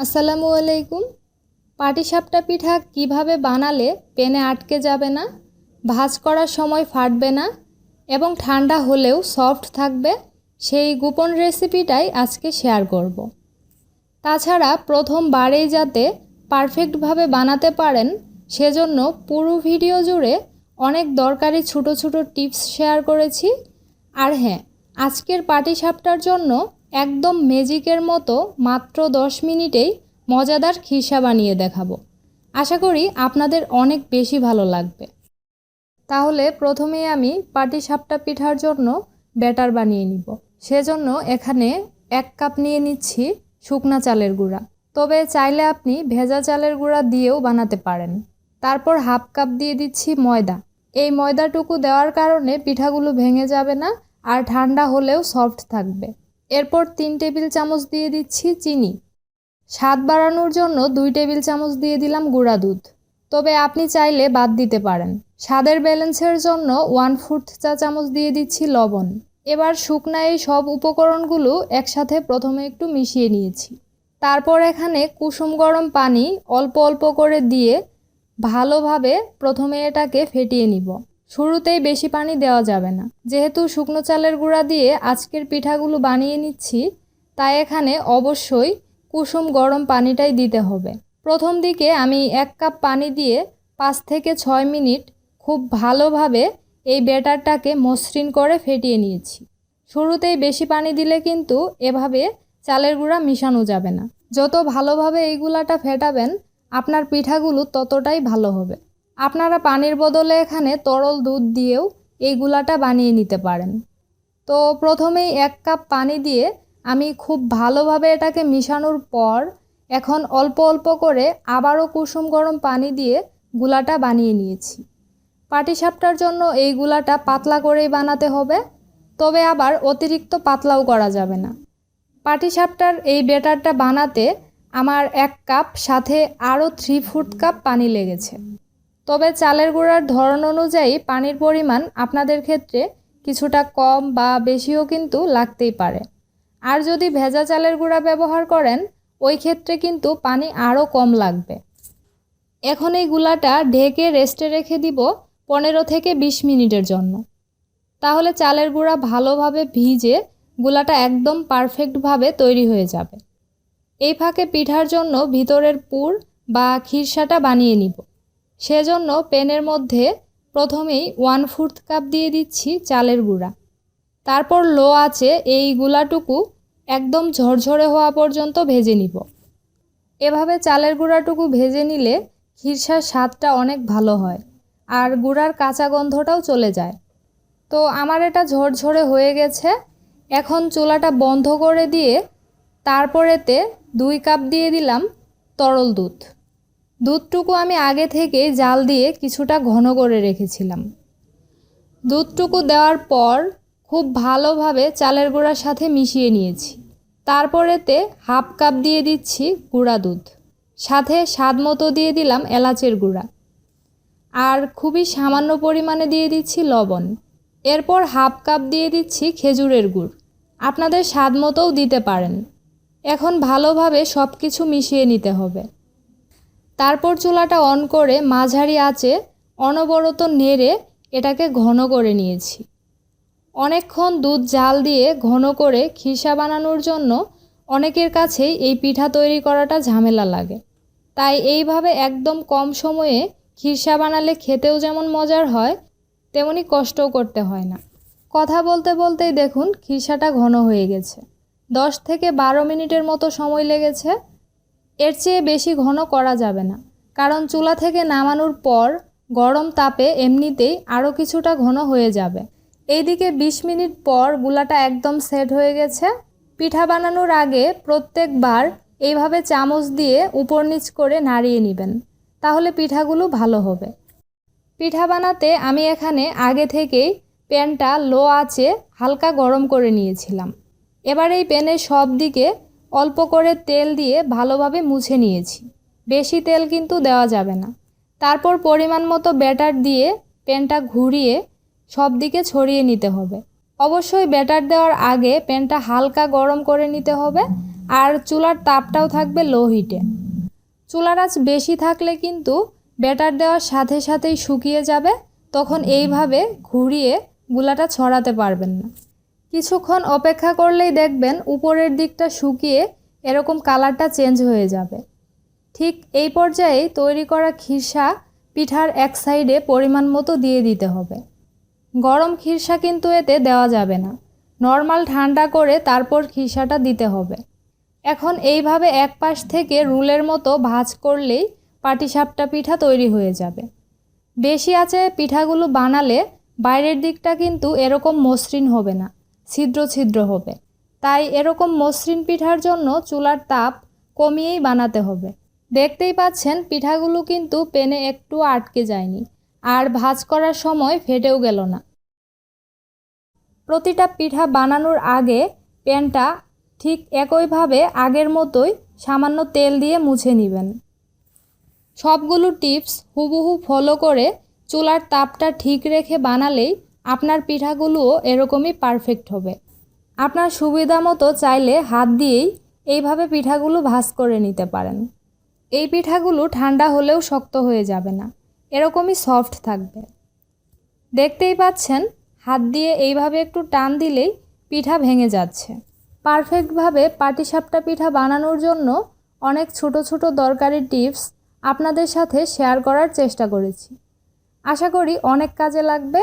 আসসালামু আলাইকুম পাটিসাপটা পিঠা কীভাবে বানালে পেনে আটকে যাবে না, ভাজ করার সময় ফাটবে না এবং ঠান্ডা হলেও সফট থাকবে, সেই গোপন রেসিপিটাই আজকে শেয়ার করব। তাছাড়া প্রথমবারেই যাতে পারফেক্টভাবে বানাতে পারেন, সেজন্য পুরো ভিডিও জুড়ে অনেক দরকারি ছোটো ছোটো টিপস শেয়ার করেছি আর হ্যাঁ আজকের পাটিসাপটার জন্য একদম ম্যাজিকের মতো মাত্র দশ মিনিটেই মজাদার খিসা বানিয়ে দেখাবো। আশা করি আপনাদের অনেক বেশি ভালো লাগবে। তাহলে প্রথমেই আমি পাটিসাপটা পিঠার জন্য ব্যাটার বানিয়ে নিব। সেজন্য এখানে এক কাপ নিয়ে নিচ্ছি শুকনা চালের গুঁড়া। তবে চাইলে আপনি ভেজা চালের গুঁড়া দিয়েও বানাতে পারেন। তারপর হাফ কাপ দিয়ে দিচ্ছি ময়দা। এই ময়দাটুকু দেওয়ার কারণে পিঠাগুলো ভেঙে যাবে না আর ঠান্ডা হলেও সফট থাকবে। এরপর তিন টেবিল চামচ দিয়ে দিচ্ছি চিনি। স্বাদ বাড়ানোর জন্য দুই টেবিল চামচ দিয়ে দিলাম গুঁড়া দুধ। তবে আপনি চাইলে বাদ দিতে পারেন। স্বাদের ব্যালেন্সের জন্য ওয়ান ফুট চা চামচ দিয়ে দিচ্ছি লবণ। এবার শুকনা এই সব উপকরণগুলো একসাথে প্রথমে একটু মিশিয়ে নিয়েছি। তারপর এখানে কুসুম গরম পানি অল্প অল্প করে দিয়ে ভালোভাবে প্রথমে এটাকে ফেটিয়ে নিব। শুরুতেই বেশি পানি দেওয়া যাবে না। যেহেতু শুকনো চালের গুঁড়া দিয়ে আজকের পিঠাগুলো বানিয়ে নিচ্ছি, তাই এখানে অবশ্যই কুসুম গরম পানিটাই দিতে হবে। প্রথম দিকে আমি এক কাপ পানি দিয়ে পাঁচ থেকে ছয় মিনিট খুব ভালোভাবে এই ব্যাটারটাকে মসৃণ করে ফেটিয়ে নিয়েছি। শুরুতেই বেশি পানি দিলে কিন্তু এভাবে চালের গুঁড়া মিশানো যাবে না। যত ভালোভাবে এইগুলাটা ফেটাবেন, আপনার পিঠাগুলো ততটাই ভালো হবে। আপনারা পানির বদলে এখানে তরল দুধ দিয়েও এই গুলাটা বানিয়ে নিতে পারেন। তো প্রথমেই এক কাপ পানি দিয়ে আমি খুব ভালোভাবে এটাকে মিশানোর পর এখন অল্প অল্প করে আবারও কুসুম গরম পানি দিয়ে গুলাটা বানিয়ে নিয়েছি। পাটিসাপটার জন্য এই গুলাটা পাতলা করেই বানাতে হবে, তবে আবার অতিরিক্ত পাতলাও করা যাবে না। পাটিসাপটার এই বেটারটা বানাতে আমার এক কাপ, সাথে আরও থ্রি ফুট কাপ পানি লেগেছে। তবে চালের গুঁড়ার ধরন অনুযায়ী পানির পরিমাণ আপনাদের ক্ষেত্রে কিছুটা কম বা বেশিও কিন্তু লাগতেই পারে। আর যদি ভেজা চালের গুঁড়া ব্যবহার করেন, ওই ক্ষেত্রে কিন্তু পানি আরও কম লাগবে। এখন এই গুলাটা ঢেকে রেস্টে রেখে দিব পনেরো থেকে বিশ মিনিটের জন্য। তাহলে চালের গুঁড়া ভালোভাবে ভিজে গুলাটা একদম পারফেক্টভাবে তৈরি হয়ে যাবে। এই ফাঁকে পিঠার জন্য ভিতরের পুর বা খিরসাটা বানিয়ে নিব। সেজন্য প্যানের মধ্যে প্রথমেই ওয়ান ফোর্থ কাপ দিয়ে দিচ্ছি চালের গুঁড়া। তারপর লো আছে এই গুলাটুকু একদম ঝরঝরে হওয়া পর্যন্ত ভেজে নিব। এভাবে চালের গুঁড়াটুকু ভেজে নিলে খিরসার স্বাদটা অনেক ভালো হয় আর গুঁড়ার কাঁচা গন্ধটাও চলে যায়। তো আমার এটা ঝরঝরে হয়ে গেছে। এখন চুলাটা বন্ধ করে দিয়ে তারপরেতে দুই কাপ দিয়ে দিলাম তরল দুধ। দুধটুকু আমি আগে থেকে জাল দিয়ে কিছুটা ঘন করে রেখেছিলাম। দুধটুকু দেওয়ার পর খুব ভালোভাবে চালের গুঁড়ার সাথে মিশিয়ে নিয়েছি। তারপরেতে হাফ কাপ দিয়ে দিচ্ছি গুঁড়া দুধ, সাথে স্বাদ মতো দিয়ে দিলাম এলাচের গুঁড়া। আর খুবই সামান্য পরিমাণে দিয়ে দিচ্ছি লবণ। এরপর হাফ কাপ দিয়ে দিচ্ছি খেজুরের গুড়। আপনাদের স্বাদ মতোও দিতে পারেন। এখন ভালোভাবে সব কিছু মিশিয়ে নিতে হবে। তারপর চুলাটা অন করে মাঝারি আঁচে অনবরত নেড়ে এটাকে ঘন করে নিয়েছি। অনেকক্ষণ দুধ জাল দিয়ে ঘন করে খিসা বানানোর জন্য অনেকের কাছেই এই পিঠা তৈরি করাটা ঝামেলা লাগে। তাই এইভাবে একদম কম সময়ে খিরসা বানালে খেতেও যেমন মজার হয়, তেমনি কষ্টও করতে হয় না। কথা বলতে বলতেই দেখুন খিরসাটা ঘন হয়ে গেছে। দশ থেকে বারো মিনিটের মতো সময় লেগেছে। এর চেয়ে বেশি ঘন করা যাবে না। কারণ চুলা থেকে নামানোর পর গরম তাপে এমনিতেই আরও কিছুটা ঘন হয়ে যাবে। এইদিকে ২০ মিনিট পর গুলাটা একদম সেট হয়ে গেছে। পিঠা বানানোর আগে প্রত্যেকবার এইভাবে চামচ দিয়ে উপর নিচ করে নাড়িয়ে নেবেন। তাহলে পিঠাগুলো ভালো হবে। পিঠা বানাতে আমি এখানে আগে থেকেই প্যানটা লো আছে হালকা গরম করে নিয়েছিলাম। এবার এই প্যানের সব দিকে অল্প করে তেল দিয়ে ভালোভাবে মুছে নিয়েছি। বেশি তেল কিন্তু দেওয়া যাবে না। তারপর পরিমাণ মতো ব্যাটার দিয়ে প্যানটা ঘুরিয়ে সব দিকে ছড়িয়ে নিতে হবে। অবশ্যই ব্যাটার দেওয়ার আগে প্যানটা হালকা গরম করে নিতে হবে আর চুলার তাপটাও থাকবে লো হিটে। চুলার আঁচ বেশি থাকলে কিন্তু ব্যাটার দেওয়ার সাথে সাথেই শুকিয়ে যাবে, তখন এইভাবে ঘুরিয়ে গুলাটা ছড়াতে পারবেন না। কিছুক্ষণ অপেক্ষা করলেই দেখবেন উপরের দিকটা শুকিয়ে এরকম কালারটা চেঞ্জ হয়ে যাবে। ঠিক এই পর্যায়ে তৈরি করা খিরসা পিঠার এক সাইডে পরিমাণ মতো দিয়ে দিতে হবে। গরম খিরসা কিন্তু এতে দেওয়া যাবে না। নর্মাল ঠান্ডা করে তারপর খিরসাটা দিতে হবে। এখন এইভাবে এক পাশ থেকে রুলের মতো ভাঁজ করলেই পাটিসাপটা পিঠা তৈরি হয়ে যাবে। বেশি আছে পিঠাগুলো বানালে বাইরের দিকটা কিন্তু এরকম মসৃণ হবে না। ছিদ্র ছিদ্র হবে। তাই এরকম মসৃণ পিঠার জন্য চুলার তাপ কমিয়েই বানাতে হবে। দেখতেই পাচ্ছেন, পিঠাগুলো কিন্তু পেনে একটু আটকে যায়নি আর ভাজ করার সময় ফেটেও গেল না। প্রতিটা পিঠা বানানোর আগে প্যানটা ঠিক একইভাবে আগের মতোই সামান্য তেল দিয়ে মুছে নেবেন। সবগুলো টিপস হুবহু ফলো করে চুলার তাপটা ঠিক রেখে বানালেই আপনার পিঠাগুলোও এরকমই পারফেক্ট হবে। আপনার সুবিধা মতো চাইলে হাত দিয়েই এইভাবে পিঠাগুলো ভাঁজ করে নিতে পারেন। এই পিঠাগুলো ঠান্ডা হলেও শক্ত হয়ে যাবে না, এরকমই সফট থাকবে। দেখতেই পাচ্ছেন, হাত দিয়ে এইভাবে একটু টান দিলেই পিঠা ভেঙে যাচ্ছে। পারফেক্টভাবে পাটিসাপটা পিঠা বানানোর জন্য অনেক ছোট ছোট দরকারি টিপস আপনাদের সাথে শেয়ার করার চেষ্টা করেছি। আশা করি অনেক কাজে লাগবে।